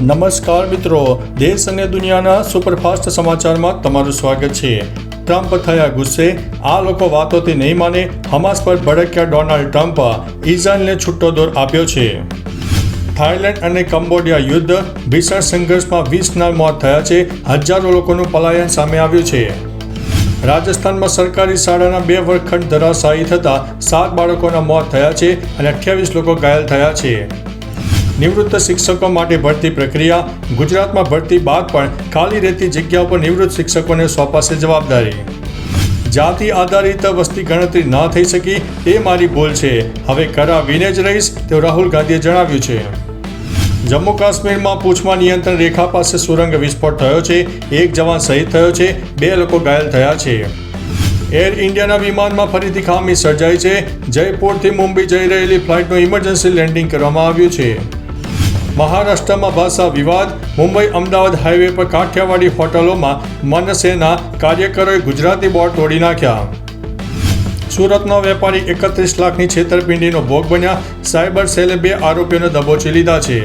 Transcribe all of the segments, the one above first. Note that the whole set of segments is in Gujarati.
નમસ્કાર મિત્રો, દેશ અને દુનિયાના સુપરફાસ્ટ સમાચારમાં તમારું સ્વાગત છે. ટ્રમ્પ થયા ગુસ્સે, આ લોકો વાતોથી નહીં માને, હમાસ પર ભડક્યા ડોનાલ્ડ ટ્રમ્પ ઇઝરાયલને છૂટો દોર આપ્યો છે. થાઇલેન્ડ અને કંબોડિયા યુદ્ધ ભીષણ સંઘર્ષમાં વીસના મોત થયા છે, હજારો લોકોનું પલાયન સામે આવ્યું છે. રાજસ્થાનમાં સરકારી શાળાના બે વર્ગખંડ ધરાશાયી થતાં સાત બાળકોના મોત થયા છે અને અઠ્યાવીસ લોકો ઘાયલ થયા છે. નિવૃત્ત શિક્ષકો માટે ભરતી પ્રક્રિયા, ગુજરાતમાં ભરતી બાદ પણ ખાલી રહેતી જગ્યા પર નિવૃત્ત શિક્ષકોને સોંપાશે જવાબદારી. જાતિ આધારિત વસ્તી ગણતરી ન થઈ શકી એ મારી ભૂલ છે. હવે કરાવીને જ રહીશ, તેવું રાહુલ ગાંધીએ જણાવ્યું છે. જમ્મુ કાશ્મીરમાં પૂછમાં નિયંત્રણ રેખા પાસે સુરંગ વિસ્ફોટ થયો છે. એક જવાન શહીદ થયો છે. બે લોકો ઘાયલ થયા છે. એર ઇન્ડિયાના વિમાનમાં ફરીથી ખામી સર્જાઈ છે. જયપુરથી મુંબઈ જઈ રહેલી ફ્લાઇટનું ઇમરજન્સી લેન્ડિંગ કરવામાં આવ્યું છે. મહારાષ્ટ્રમાં ભાષા વિવાદ, મુંબઈ અમદાવાદ હાઈવે પર કાઠિયાવાડી હોટલોમાં મનસેના કાર્યકરોએ ગુજરાતી બોર્ડ તોડી નાખ્યા. સુરતનો વેપારી એકત્રીસ લાખની છેતરપિંડીનો ભોગ બન્યા, સાયબર સેલે બે આરોપીઓને દબોચી લીધા છે.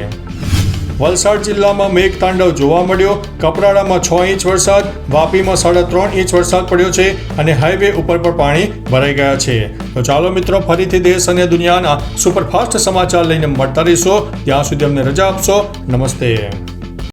વલસાડ જિલ્લામાં મેઘતાંડવ જોવા મળ્યો. કપરાડામાં છ ઇંચ વરસાદ, વાપીમાં સાડા ત્રણ ઇંચ વરસાદ પડ્યો છે અને હાઈવે ઉપર પણ પાણી ભરાઈ ગયા છે. તો ચાલો મિત્રો, ફરીથી દેશ અને દુનિયાના સુપરફાસ્ટ સમાચાર લઈને મળતા રહીશો. ત્યાં સુધી અમને રજા આપશો. નમસ્તે.